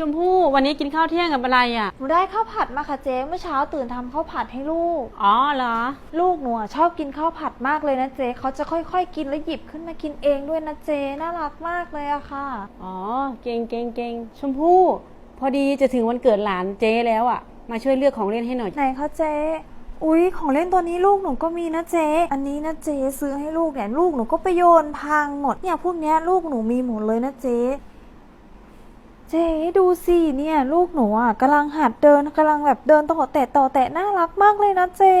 ชมพู่วันนี้กินข้าวเที่ยงกับอะไรอะ หนูได้ข้าวผัดมาค่ะเจ๊เมื่อเช้าตื่นทำข้าวผัดให้ลูก อ๋อเหรอ ลูกหนูอะชอบกินข้าวผัดมากเลยนะเจ๊เขาจะค่อยๆ กินแล้วหยิบขึ้นมากินเองด้วยนะเจ๊น่ารักมากเลยอะค่ะ อ๋อ เก่งเก่งเก่งชมพู่ พอดีจะถึงวันเกิดหลานเจ๊แล้วอะ มาช่วยเลือกของเล่นให้หน่อย ไหนคะเจ๊อุ๊ย ของเล่นตัวนี้ลูกหนูก็มีนะเจ๊อันนี้นะเจ๊ซื้อให้ลูกเนี่ยลูกหนูก็ไปโยนพังหมดเนี่ยพวกเนี้ยลูกหนูมีหมดเลยนะเจ๊ เจ๊ดูสิเนี่ย ลูกหนูอะกำลังหัดเดินกำลังแบบเดินต่อแตะต่อแตะน่ารักมากเลยนะเจ๊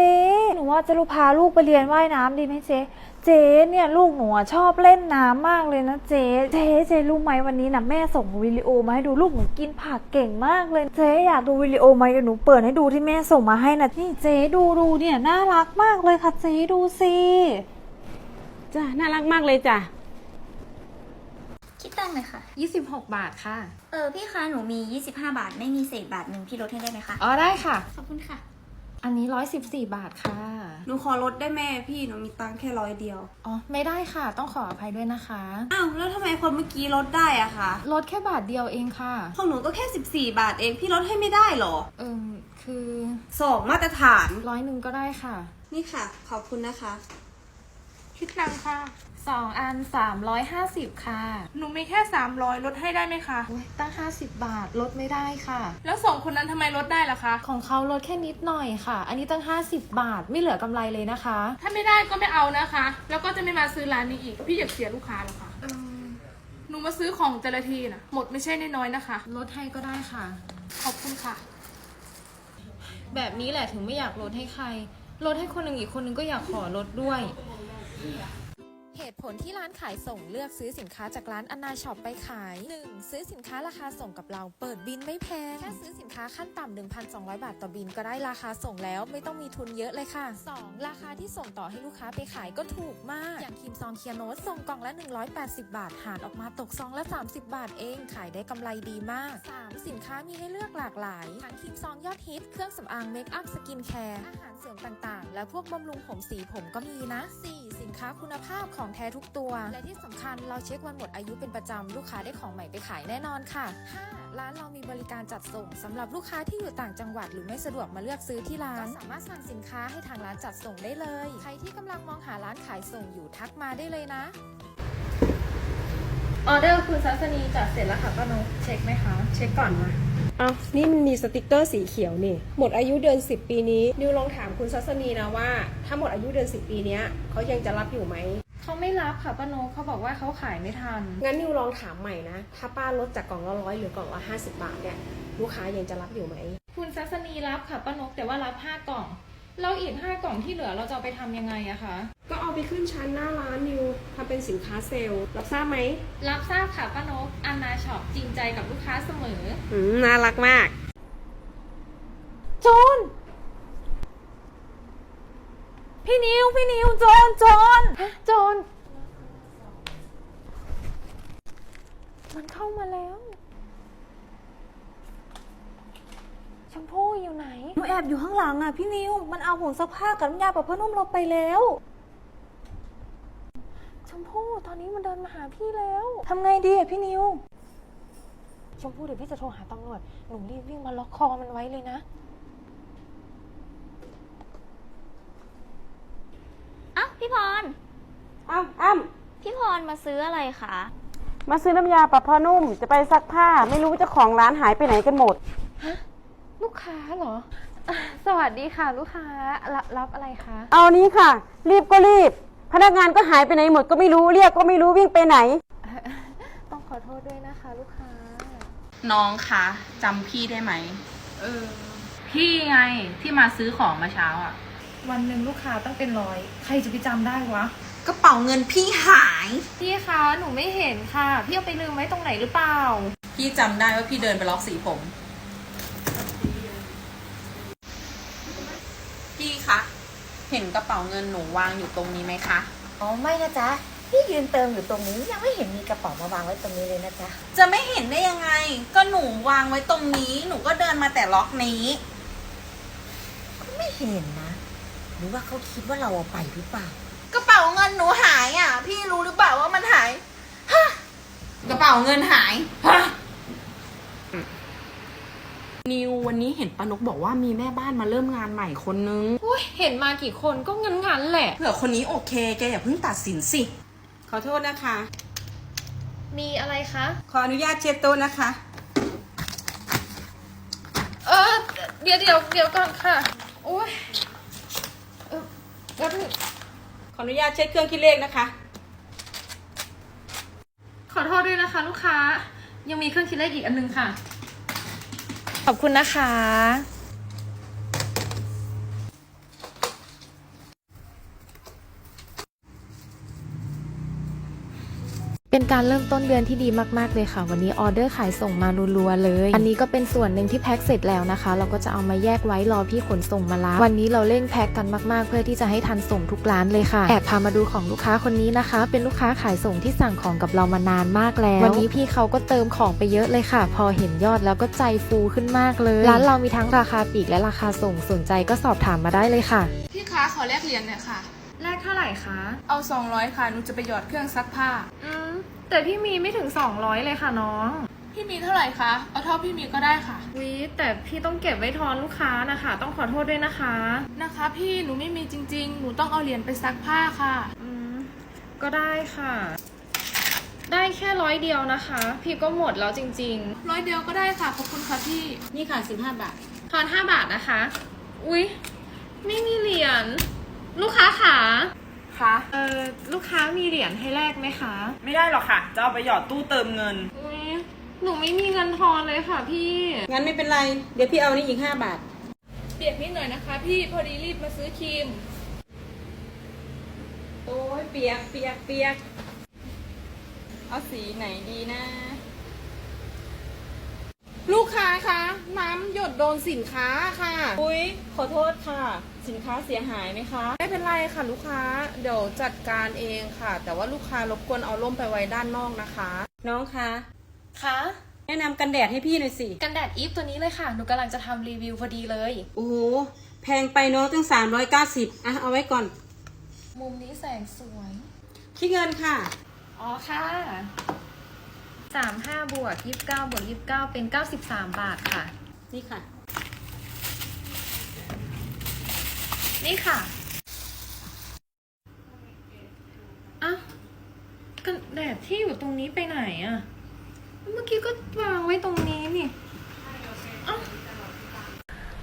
หนูว่าจะลูพาลูกไปเรียนว่ายน้ำดีไหมเจ๊เจ๊เนี่ยลูกหนูอะชอบเล่นน้ำมากเลยนะเจ๊เจ๊เจ๊รู้ไหมวันนี้นะแม่ส่งวิดีโอมาให้ดูลูกหนูกินผักเก่งมากเลยเจ๊อยากดูวิดีโอไหมเดี๋ยวหนูเปิดให้ดูที่แม่ส่งมาให้นะนี่เจ๊ดูดูเนี่ยน่ารักมากเลยค่ะเจ๊ดูสิจ้าน่ารักมากเลยจ้ะ คิดตังค์หน่อยค่ะ 26 บาทค่ะ เออพี่คะหนูมี 25 บาท ไม่มีเศษบาทหนึ่งพี่ลดให้ได้ไหมคะ อ๋อ ได้ค่ะ ขอบคุณค่ะ อันนี้ 114 บาทค่ะ หนูขอลดได้แม่พี่หนูมีตังค์แค่ร้อยเดียว อ๋อ ไม่ได้ค่ะ ต้องขออภัยด้วยนะคะ อ้าวแล้วทำไมคนเมื่อกี้ลดได้อะคะลดแค่บาทเดียวเองค่ะ ของหนูก็แค่ 14 บาทเองพี่ลดให้ไม่ได้เหรอเอิมคือสองมาตรฐาน ร้อยหนึ่งก็ได้ค่ะ นี่ค่ะ ขอบคุณนะคะ คิดตังค่ะ สองอัน350ค่ะหนูมีแค่ 300 ลดให้ได้ไหมคะ อุ๊ยตั้ง50บาทลดไม่ได้ค่ะ แล้วสองคนนั้นทำไมลดได้ล่ะคะ ของเขาลดแค่นิดหน่อยค่ะ อันนี้ตั้ง50บาทไม่เหลือกำไรเลยนะคะถ้าไม่ได้ก็ไม่เอานะคะ แล้วก็จะไม่มาซื้อร้านนี้อีก พี่อยากเสียลูกค้าหรอคะเอิ่มหนูมาซื้อของแต่ละทีนะหมดไม่ใช่น้อยๆนะคะ ลดให้ก็ได้ค่ะ ขอบคุณค่ะ แบบนี้แหละถึงไม่อยากลดให้ใครลดให้คนหนึ่งอีกคนหนึงก็อยากขอลดด้วย เหตุผลที่ร้านขายส่งเลือกซื้อสินค้าจากร้านอนาช็อปไปขาย 1. ซื้อสินค้าราคาส่งกับเราเปิดบินไม่แพง แค่ซื้อสินค้าขั้นต่ำ 1,200 บาทต่อบินก็ได้ราคาส่งแล้วไม่ต้องมีทุนเยอะเลยค่ะ 2. ราคาที่ส่งต่อให้ลูกค้าไปขายก็ถูกมาก อย่างครีมซองเคียโนสส่งกล่องละ 180 บาท หารออกมาตกซองละ 30 บาทเอง ขายได้กำไรดีมาก 3. สินค้ามีให้เลือกหลากหลายทั้งครีมซองยอดฮิต เครื่องสำอางเมคอัพสกินแคร์อาหารเสริมต่างๆ และพวกบำรุงผมสีผมก็มีนะ 4. สินค้าคุณภาพของแท้ทุกตัว และที่สำคัญเราเช็ควันหมดอายุเป็นประจำลูกค้าได้ของใหม่ไปขายแน่นอนค่ะ 5. ร้านเรามีบริการจัดส่งสำหรับลูกค้าที่อยู่ต่างจังหวัดหรือไม่สะดวกมาเลือกซื้อที่ร้านก็สามารถสั่งสินค้าให้ทางร้านจัดส่งได้เลย ใครที่กำลังมองหาร้านขายส่งอยู่ทักมาได้เลยนะออเดอร์คุณซัสนีจัดเสร็จแล้วค่ะป้านกเช็คไหมคะ เช็คก่อนมาเอานี่มันมีสติกเกอร์สีเขียวนี่ หมดอายุเดือน 10 ปีนี้ นิวลองถามคุณซัสนีนะว่า ถ้าหมดอายุเดือน 10 ปีเนี้ยเขายังจะรับอยู่ไหม เขาไม่รับค่ะป้านกเขาบอกว่าเขาขายไม่ทัน งั้นนิวลองถามใหม่นะ ถ้าป้าลดจากกล่องละร้อยหรือกล่องละ50บาทเนี่ยลูกค้ายังจะรับอยู่ไหม คุณซัสนีรับค่ะป้านกแต่ว่ารับห้ากล่องแล้วอีกห้ากล่องที่เหลือเราจะเอาไปทำยังไงอะคะก็เอาไปขึ้นชั้นหน้าร้านนิวทำเป็นสินค้าเซลล์รับทราบไหมรับทราบค่ะป้านกอันนาช็อปจริงใจกับลูกค้าเสมอ อืมน่ารักมาก โจน พี่นิว พี่นิวโจนโจนโจนมันเข้ามาแล้วชมพู่อยู่ไหน หนูแอบอยู่ข้างหลังอะพี่นิว มันเอาผงซักผ้ากับน้ำยาปรับผ้านุ่มเราไปแล้ว ชมพู่ตอนนี้มันเดินมาหาพี่แล้วทำไงดีอะพี่นิว ชมพู่เดี๋ยวพี่จะโทรหาตำรวจ หนูรีบวิ่งมาล็อกคอมันไว้เลยนะ อ้าว พี่พร อ้าวอ้ำพี่พรมาซื้ออะไรคะ มาซื้อน้ำยาปรับผ้านุ่ม จะไปซักผ้า ไม่รู้เจ้าของร้านหายไปไหนกันหมด ลูกค้าเหรออะสวัสดีค่ะ ลูกค้ารับรับอะไรคะ เอานี้ค่ะ รีบก็รีบ พนักงานก็หายไปไหนหมดก็ไม่รู้เรียกก็ไม่รู้วิ่งไปไหน ต้องขอโทษด้วยนะคะ ลูกค้า น้องคะจำพี่ได้ไหม เออ พี่ไงที่มาซื้อของมาเช้าอะ วันหนึ่งลูกค้าต้องเป็นร้อย ใครจะไปจำได้วะ กระเป๋าเงินพี่หาย พี่คะหนูไม่เห็นค่ะ พี่เอาไปลืมไว้ตรงไหนหรือเปล่า พี่จำได้ว่าพี่เดินไปล็อกสีผม พี่คะ เห็นกระเป๋าเงินหนูวางอยู่ตรงนี้ไหมคะ อ๋อไม่นะจ๊ะพี่ยืนเติมอยู่ตรงนี้ยังไม่เห็นมีกระเป๋ามาวางไว้ตรงนี้เลยนะจ๊ะจะไม่เห็นได้ยังไง ก็หนูวางไว้ตรงนี้ หนูก็เดินมาแต่ล็อกนี้ไม่เห็นนะ หรือว่าเขาคิดว่าเราเอาไปหรือเปล่า กระเป๋าเงินหนูหายอะ พี่รู้หรือเปล่าว่ามันหายฮะกระเป๋าเงินหายฮะนิววันนี้เห็นปานกบอกว่ามีแม่บ้านมาเริ่มงานใหม่คนนึงอุ้ยเห็นมากี่คนก็งั้นๆแหละ เผื่อคนนี้โอเค แกอย่าเพิ่งตัดสินสิ ขอโทษนะคะ มีอะไรคะ ขออนุญาตเช็ดโต๊ะนะคะ เออเดี๋ยวเดี๋ยวเดี๋ยวก่อนค่ะ โอ้ยเออ แป๊บนึงขออนุญาตเช็ดเครื่องคิดเลขนะคะ ขอโทษด้วยนะคะ ลูกค้า ยังมีเครื่องคิดเลขอีกอันนึงค่ะ ขอบคุณนะคะ เป็นการเริ่มต้นเดือนที่ดีมากๆเลยค่ะ วันนี้ออเดอร์ขายส่งมารัวๆเลย อันนี้ก็เป็นส่วนหนึ่งที่แพ็คเสร็จแล้วนะคะ เราก็จะเอามาแยกไว้รอพี่ขนส่งมารับวันนี้เราเร่งแพ็คกันมากๆ เพื่อที่จะให้ทันส่งทุกร้านเลยค่ะ แอบพามาดูของลูกค้าคนนี้นะคะ เป็นลูกค้าขายส่งที่สั่งของกับเรามานานมากแล้ว วันนี้พี่เขาก็เติมของไปเยอะเลยค่ะ พอเห็นยอดแล้วก็ใจฟูขึ้นมากเลย ร้านเรามีทั้งราคาปลีกและราคาส่งสนใจก็สอบถามมาได้เลยค่ะ พี่คะขอแลกเหรียญหน่อยค่ะแรกเท่าไหร่คะ เอา 200 ค่ะหนูจะไปหยอดเครื่องซักผ้า อืม แต่พี่มีไม่ถึง 200 เลยค่ะน้อง พี่มีเท่าไหร่คะ เอาเท่าพี่มีก็ได้ค่ะ วิแต่พี่ต้องเก็บไว้ทอนลูกค้านะคะ ต้องขอโทษด้วยนะคะ นะคะ พี่หนูไม่มีจริง ๆ หนูต้องเอาเหรียญไปซักผ้าค่ะ อืม ก็ได้ค่ะ ได้แค่ร้อยเดียวนะคะ พี่ก็หมดแล้วจริง ร้อยเดียวก็ได้ค่ะ ขอบคุณค่ะพี่ นี่ค่ะสิบห้าบาท ๆ ทอน 5 บาทนะคะ อุ๊ย ไม่มีเหรียญ ลูกค้าขา ค่ะเออลูกค้ามีเหรียญให้แลกไหมคะ ไม่ได้หรอกค่ะ จะเอาไปหยอดตู้เติมเงิน อุ๊ยหนูไม่มีเงินทอนเลยค่ะพี่ งั้นไม่เป็นไร เดี๋ยวพี่เอานี่อีกห้าบาท เปียกนิดหน่อยนะคะ พี่พอดีรีบมาซื้อครีม โอ้ยเปียกเปียกเปียก เอาสีไหนดีนะ ลูกค้าคะน้ำหยดโดนสินค้าค่ะ อุ้ยขอโทษค่ะ สินค้าเสียหายไหมคะ ไม่เป็นไรค่ะลูกค้า เดี๋ยวจัดการเองค่ะ แต่ว่าลูกค้ารบกวนเอาร่มไปไว้ด้านนอกนะคะ น้องคะคะแนะนำกันแดดให้พี่หน่อยสิ กันแดดอีฟตัวนี้เลยค่ะ หนูกำลังจะทำรีวิวพอดีเลย โอ้โห แพงไปเนาะตั้งสามร้อยเก้าสิบอะ เอาไว้ก่อน มุมนี้แสงสวย คิดเงินค่ะ อ๋อค่ะ สามห้าบวกยี่สิบเก้าบวกยี่สิบเก้าเป็นเก้าสิบสามบาทค่ะ นี่ค่ะ นี่ค่ะอะกันแดดที่อยู่ตรงนี้ไปไหนอะเมื่อกี้ก็วางไว้ตรงนี้นี่อ้าว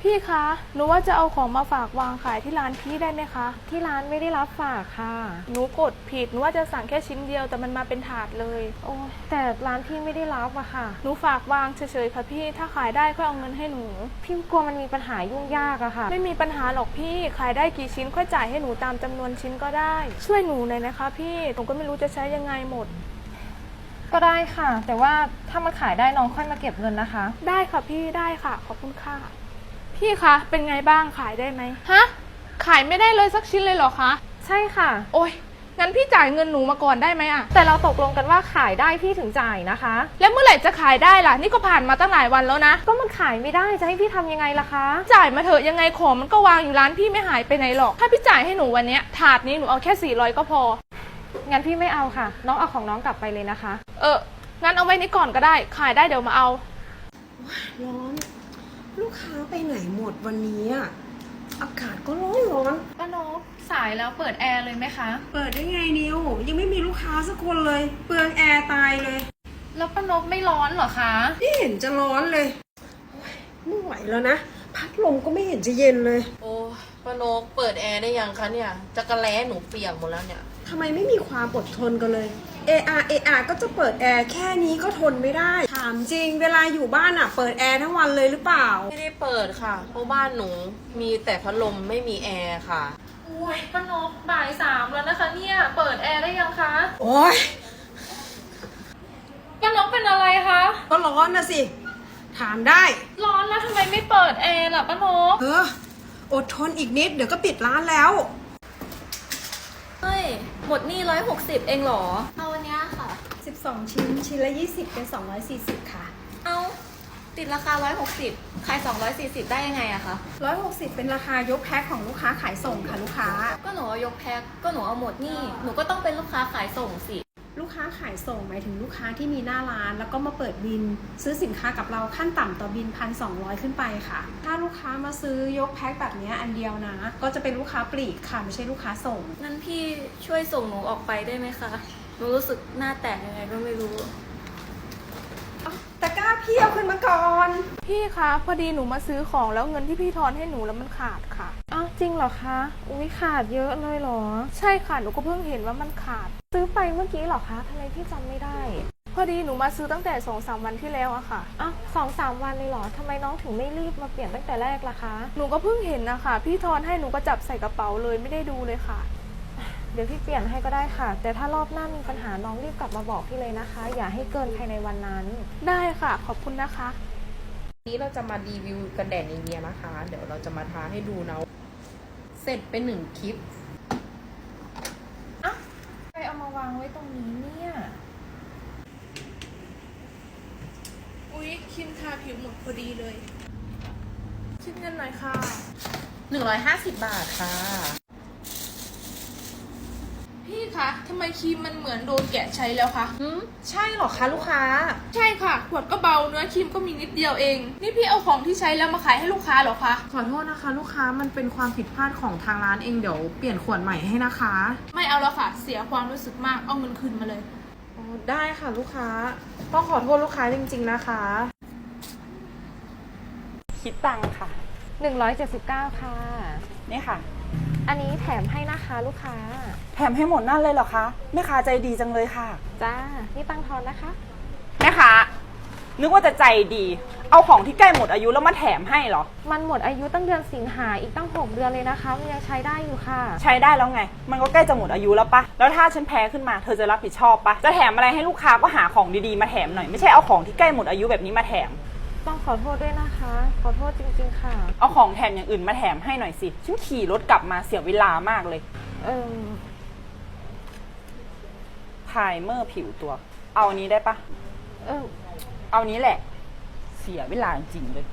พี่คะหนูว่าจะเอาของมาฝากวางขายที่ร้านพี่ได้ไหมคะ ที่ร้านไม่ได้รับฝากค่ะ หนูกดผิดหนูว่าจะสั่งแค่ชิ้นเดียวแต่มันมาเป็นถาดเลย โอ้ยแต่ร้านพี่ไม่ได้รับอะค่ะ หนูฝากวางเฉยๆค่ะพี่ ถ้าขายได้ค่อยเอาเงินให้หนู พี่กลัวมันมีปัญหายุ่งยากอะค่ะ ไม่มีปัญหาหรอกพี่ขายได้กี่ชิ้นค่อยจ่ายให้หนูตามจำนวนชิ้นก็ได้ ช่วยหนูหน่อยนะคะ พี่หนูก็ไม่รู้จะใช้ยังไงหมด ก็ได้ค่ะ แต่ว่าถ้ามันขายได้น้องค่อยมาเก็บเงินนะคะ ได้ค่ะพี่ได้ค่ะ ขอบคุณค่ะ พี่คะ เป็นไงบ้างขายได้ไหม ฮะ ขายไม่ได้เลยสักชิ้นเลยเหรอคะ ใช่ค่ะ โอ้ยงั้นพี่จ่ายเงินหนูมาก่อนได้ไหมอะแต่เราตกลงกันว่าขายได้พี่ถึงจ่ายนะคะ แล้วเมื่อไหร่จะขายได้ล่ะ นี่ก็ผ่านมาตั้งหลายวันแล้วนะ ก็มันขายไม่ได้จะให้พี่ทำยังไงล่ะคะ จ่ายมาเถอะยังไงของมันก็วางอยู่ร้านพี่ไม่หายไปไหนหรอก ถ้าพี่จ่ายให้หนูวันเนี้ยถาดนี้หนูเอาแค่ 400 ก็พอ งั้นพี่ไม่เอาค่ะ น้องเอาของน้องกลับไปเลยนะคะ เอองั้นเอาไว้นี้ก่อนก็ได้ ขายได้เดี๋ยวมาเอาร้อน ลูกค้าไปไหนหมดวันนี้อะอากาศก็ร้อนร้อนป้านกสายแล้วเปิดแอร์เลยไหมคะ เปิดได้ไงนิวยังไม่มีลูกค้าสักคนเลยเปลืองแอร์ตายเลยแล้วป้านกไม่ร้อนเหรอคะ ไม่เห็นจะร้อนเลยโอ๊ยไม่ไหวแล้วนะ พัดลมก็ไม่เห็นจะเย็นเลยโอ้ปานกเปิดแอร์ได้ยังคะเนี่ยจะกระแล้หนูเปียกหมดแล้วเนี่ย ทำไมไม่มีความอดทนกันเลย AR AR ก็จะเปิดแอร์แค่นี้ก็ทนไม่ได้ ถามจริง เวลาอยู่บ้านอะเปิดแอร์ทั้งวันเลยหรือเปล่า ไม่ได้เปิดค่ะ เพราะบ้านหนูมีแต่พัดลมไม่มีแอร์ค่ะ โอ้ยป้านกบ่ายสามแล้วนะคะเนี่ย เปิดแอร์ได้ยังคะโอ๊ยป้านกเป็นอะไรคะ ก็ร้อนนะสิ ถามได้ ร้อนแล้วทำไมไม่เปิดแอร์ล่ะป้านกเอออดทนอีกนิดเดี๋ยวก็ปิดร้านแล้ว เฮ้ย หมดหนี่ร้อยหกสิบเองเหรอ เอาวันนี้ค่ะ 12ชิ้น ชิ้นละ20เป็น240ค่ะเอาติดราคาร้อยหกสิบขายสองร้อยสี่สิบได้ยังไงอะคะ160เป็นราคายกแพ็คของลูกค้าขายส่งค่ะลูกค้า ก็หนูเอายกแพ็คก็หนูเอาหมดหนี่ หนูก็ต้องเป็นลูกค้าขายส่งสิ ลูกค้าขายส่งหมายถึงลูกค้าที่มีหน้าร้าน แล้วก็มาเปิดบิน ซื้อสินค้ากับเราขั้นต่ำต่อบินพันสองขึ้นไปค่ะ ถ้าลูกค้ามาซื้อยกแพ็คแบบเนี้ยอันเดียวนะ ก็จะเป็นลูกค้าปลีกค่ะไม่ใช่ลูกค้าส่ง งั้นพี่ช่วยส่งหนูออกไปได้ไหมคะ หนูรู้สึกหน้าแตกยังไงก็ไม่รู้ ตะกร้าพี่เอาขึ้นมาก่อน พี่คะพอดีหนูมาซื้อของแล้วเงินที่พี่ทอนให้หนูแล้วมันขาดค่ะ อ้าวจริงเหรอคะ อุ้ยขาดเยอะเลยเหรอ ใช่ค่ะหนูก็เพิ่งเห็นว่ามันขาด ซื้อไปเมื่อกี้เหรอคะทำไมพี่จำไม่ได้ พอดีหนูมาซื้อตั้งแต่สองสามวันที่แล้วอะค่ะ อ้าวสองสามวันเลยเหรอทำไมน้องถึงไม่รีบมาเปลี่ยนตั้งแต่แรกล่ะคะ หนูก็เพิ่งเห็นนะคะพี่ทอนให้หนูก็จับใส่กระเป๋าเลยไม่ได้ดูเลยค่ะเดี๋ยวพี่เปลี่ยนให้ก็ได้ค่ะ แต่ถ้ารอบหน้ามีปัญหาน้องรีบกลับมาบอกพี่เลยนะคะ อย่าให้เกินภายในวันนั้น ได้ค่ะ ขอบคุณนะคะ นี้เราจะมารีวิวกันแดดนีเวียนะคะ เดี๋ยวเราจะมาทาให้ดูนะเสร็จเป็นหนึ่งคลิปใครเอามาวางไว้ตรงนี้เนี่ยอุ๊ยครีมทาผิวหมดพอดีเลยคิดเงินหน่อยค่ะ 150 บาทค่ะพี่ คะทำไมครีมมันเหมือนโดนแกะใช้แล้วคะหืมใช่เหรอคะลูกค้า ใช่ค่ะ ขวดก็เบาเนื้อครีมก็มีนิดเดียวเอง นี่พี่เอาของที่ใช้แล้วมาขายให้ลูกค้าเหรอคะ ขอโทษนะคะ ลูกค้ามันเป็นความผิดพลาดของทางร้านเองเดี๋ยวเปลี่ยนขวดใหม่ให้นะคะ ไม่เอาแล้วค่ะ เสียความรู้สึกมาก เอาเงินคืนมาเลย อ๋อได้ค่ะลูกค้า ต้องขอโทษลูกค้าจริง ๆนะคะ คิดตังค่ะ 179 ค่ะ นี่ค่ะ อันนี้แถมให้นะคะลูกค้า แถมให้หมดนั่นเลยเหรอคะแม่ค้าใจดีจังเลยค่ะ จ้า นี่ตังทอนนะคะ แม่ค้านึกว่าจะใจดี เอาของที่ใกล้หมดอายุแล้วมาแถมให้เหรอ มันหมดอายุตั้งเดือนสิงหาอีกตั้ง 6 เดือนเลยนะคะ มันยังใช้ได้อยู่ค่ะ ใช้ได้แล้วไง มันก็ใกล้จะหมดอายุแล้วปะ แล้วถ้าฉันแพ้ขึ้นมาเธอจะรับผิดชอบปะ จะแถมอะไรให้ลูกค้าก็หาของดีๆมาแถมหน่อย ไม่ใช่เอาของที่ใกล้หมดอายุแบบนี้มาแถม ต้องขอโทษด้วยนะคะ ขอโทษจริง ๆ ค่ะ เอาของแถมอย่างอื่นมาแถมให้หน่อยสิ ฉันขี่รถกลับมาเสียเวลามากเลยเอิ่มไพรเมอร์ผิวตัว เอาอันนี้ได้ปะ เอิ่มเอานี้แหละ เสียเวลาจริงๆเลย